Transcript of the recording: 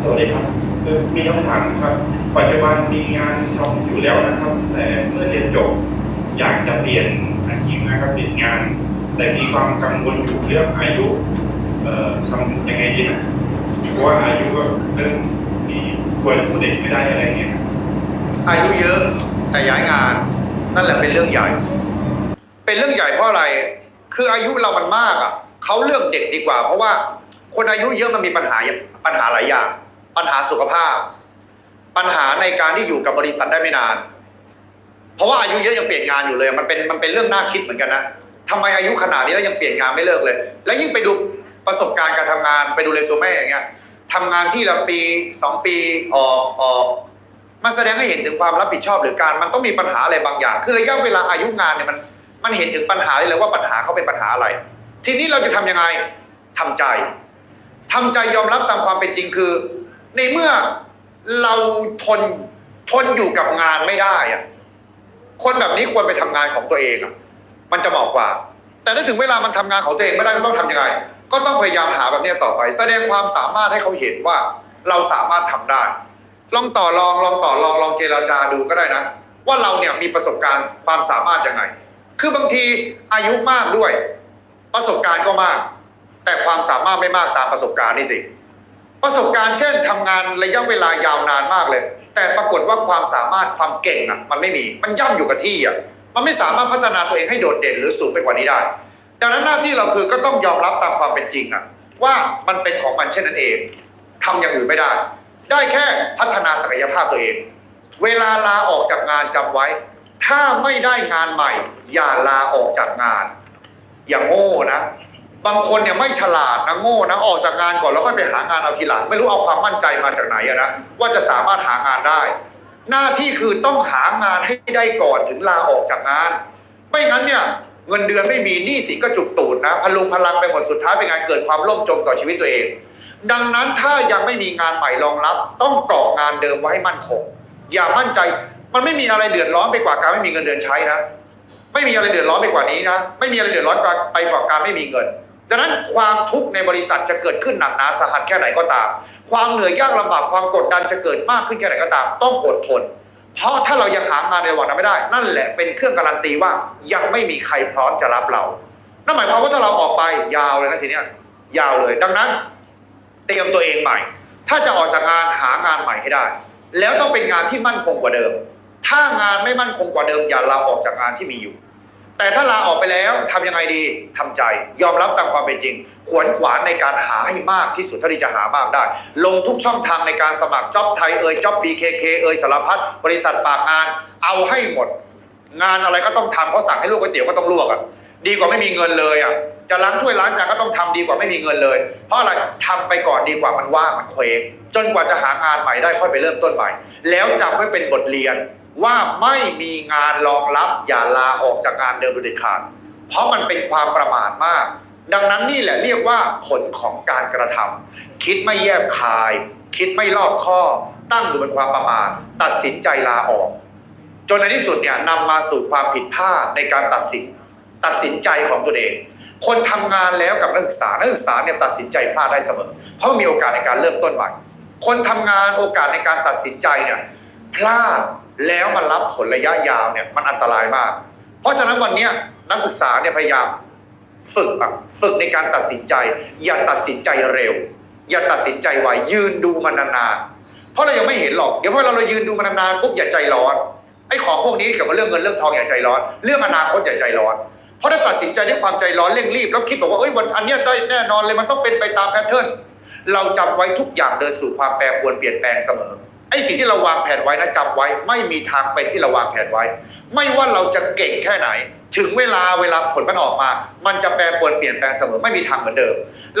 สวัสดีครับเอ่อมีคำถามครับปัจจุบันมีงานทำอยู่แล้วนะครับ แต่เมื่อเรียนจบอยากจะเปลี่ยนอาชีพนะครับเปลี่ยนงาน แต่มีความกังวลอยู่เรื่องอายุเอ่อทำยังไงดีนะเพราะว่าอายุก็เริ่มมีควรพูดเด็กไม่ได้อะไรเงี้ยอายุเยอะแต่ย้ายงาน นั่นแหละเป็นเรื่องใหญ่ เป็นเรื่องใหญ่เพราะอะไร คืออายุเรามันมากอะเขาเลือกเด็กดีกว่า เพราะว่าคนอายุเยอะมันมีปัญหาปัญหาหลายอย่าง ปัญหาสุขภาพ ปัญหาในการที่อยู่กับบริษัทได้ไม่นาน เพราะว่าอายุเยอะยังเปลี่ยนงานอยู่เลย มันเป็นมันเป็นเรื่องน่าคิดเหมือนกันนะทำไมอายุขนาดนี้แล้วยังเปลี่ยนงานไม่เลิกเลย แล้วยิ่งไปดูประสบการณ์การทำงานไปดูเรซูเม่อย่างเงี้ยทำงานที่ละปีสองปีออกออกมันแสดงให้เห็นถึงความรับผิดชอบหรือการ มันต้องมีปัญหาอะไรบางอย่าง คือระยะเวลาอายุงานเนี่ยมันมันเห็นถึงปัญหาเลยว่าปัญหาเขาเป็นปัญหาอะไร ทีนี้เราจะทำยังไงทำใจทำใจยอมรับตามความเป็นจริงคือ ในเมื่อเราทนทนอยู่กับงานไม่ได้อะคนแบบนี้ควรไปทำงานของตัวเองอะมันจะเหมาะกว่า แต่ถ้าถึงเวลามันทำงานของตัวเองไม่ได้ก็ต้องทำยังไง ก็ต้องพยายามหาแบบนี้ต่อไป แสดงความสามารถให้เขาเห็นว่าเราสามารถทำได้ ลองต่อรองลองต่อรองลองเจรจาดูก็ได้นะ ว่าเราเนี่ยมีประสบการณ์ความสามารถยังไง คือบางทีอายุมากด้วย ประสบการณ์ก็มาก แต่ความสามารถไม่มากตามประสบการณ์นี่สิ ประสบการณ์เช่นทำงานระยะเวลายาวนานมากเลย แต่ปรากฏว่าความสามารถความเก่งอะมันไม่มีมันย่ำอยู่กับที่อะมันไม่สามารถพัฒนาตัวเองให้โดดเด่นหรือสูงไปกว่านี้ได้ ดังนั้นหน้าที่เราคือก็ต้องยอมรับตามความเป็นจริงอะว่ามันเป็นของมันเช่นนั้นเองทำอย่างอื่นไม่ได้ ได้แค่พัฒนาศักยภาพตัวเอง เวลาลาออกจากงานจำไว้ ถ้าไม่ได้งานใหม่ อย่าลาออกจากงาน อย่างโง่นะ บางคนเนี่ยไม่ฉลาดนะโง่นะออกจากงานก่อนแล้วค่อยไปหางานเอาทีหลัง ไม่รู้เอาความมั่นใจมาจากไหนอะนะว่าจะสามารถหางานได้ หน้าที่คือต้องหางานให้ได้ก่อนถึงลาออกจากงาน ไม่งั้นเนี่ยเงินเดือนไม่มีหนี้สินก็จุกตูดนะพลุงพลังไปหมดสุดท้ายเป็นงานเกิดความล่มจมต่อชีวิตตัวเอง ดังนั้นถ้ายังไม่มีงานใหม่รองรับ ต้องเกาะงานเดิมไว้ให้มั่นคงอย่ามั่นใจมันไม่มีอะไรเดือดร้อนไปกว่าการไม่มีเงินเดือนใช้นะ ไม่มีอะไรเดือดร้อนไปกว่านี้นะ ไม่มีอะไรเดือดร้อนไปกว่าการไม่มีเงิน ดังนั้นความทุกข์ในบริษัทจะเกิดขึ้นหนักหนาสาหัสแค่ไหนก็ตาม ความเหนื่อยยากลำบากความกดดันจะเกิดมากขึ้นแค่ไหนก็ตาม ต้องอดทน เพราะถ้าเรายังหางานในระหว่างนั้นไม่ได้ นั่นแหละเป็นเครื่องการันตีว่ายังไม่มีใครพร้อมจะรับเรา นั่นหมายความว่าถ้าเราออกไปยาวเลยนะทีเนี้ยยาวเลย ดังนั้น เตรียมตัวเองใหม่ ถ้าจะออกจากงานหางานใหม่ให้ได้ แล้วต้องเป็นงานที่มั่นคงกว่าเดิม ถ้างานไม่มั่นคงกว่าเดิมอย่าลาออกจากงานที่มีอยู่ แต่ถ้าลาออกไปแล้วทำยังไงดีทำใจ ยอมรับตามความเป็นจริง ขวนขวานในการหาให้มากที่สุดเท่าที่จะหามากได้ ลงทุกช่องทางในการสมัครจ็อบไทยเอ่ยจ็อบ BKK เอ่ยสารพัดบริษัทฝากงาน เอาให้หมด งานอะไรก็ต้องทำเขาสั่งให้ลวกก๋วยเตี๋ยวก็ต้องลวกอะดีกว่าไม่มีเงินเลยอะจะล้างถ้วยล้างจานก็ต้องทำดีกว่าไม่มีเงินเลย เพราะอะไรทำไปก่อนดีกว่ามันว่างมันเคว้งจนกว่าจะหางานใหม่ได้ค่อยไปเริ่มต้นใหม่ แล้วจำไว้เป็นบทเรียน ว่าไม่มีงานรองรับอย่าลาออกจากงานเดิมโดยเด็ดขาด เพราะมันเป็นความประมาทมาก ดังนั้นนี่แหละเรียกว่าผลของการกระทำคิดไม่แยบคาย คิดไม่รอบคอตั้งอยู่บนความประมาทตัดสินใจลาออก จนในที่สุดเนี่ยนำมาสู่ความผิดพลาดในการตัดสิน ตัดสินใจของตัวเอง คนทำงานแล้วกับนักศึกษานักศึกษาเนี่ยตัดสินใจพลาดได้เสมอ เพราะมีโอกาสในการเริ่มต้นใหม่ คนทำงานโอกาสในการตัดสินใจเนี่ยพลาด แล้วมันรับผลระยะยาวเนี่ยมันอันตรายมาก เพราะฉะนั้นวันนี้นักศึกษาเนี่ยพยายามฝึกอะฝึกในการตัดสินใจ อย่าตัดสินใจเร็ว อย่าตัดสินใจไวยืนดูมันนานๆเพราะเรายังไม่เห็นหรอกเดี๋ยวพอเราเรายืนดูมันนานๆปุ๊บอย่าใจร้อนไอ้ของพวกนี้เกี่ยวกับเรื่องเงินเรื่องทองอย่าใจร้อน เรื่องอนาคตอย่าใจร้อนเพราะถ้าตัดสินใจด้วยความใจร้อนเร่งรีบแล้วคิดบอกว่าเอ้ยวันอันเนี้ยได้แน่นอนเลยมันต้องเป็นไปตามแพทเทิร์นเราจำไว้ทุกอย่างเดินสู่ความแปรปรวนเปลี่ยนแปลงเสมอ ไอ้สิ่งที่เราวางแผนไว้นะจำไว้ ไม่มีทางเป็นที่เราวางแผนไว้ ไม่ว่าเราจะเก่งแค่ไหน ถึงเวลาเวลาผลมันออกมา มันจะแปรปรวนเปลี่ยนแปลงเสมอไม่มีทางเหมือนเดิมเรา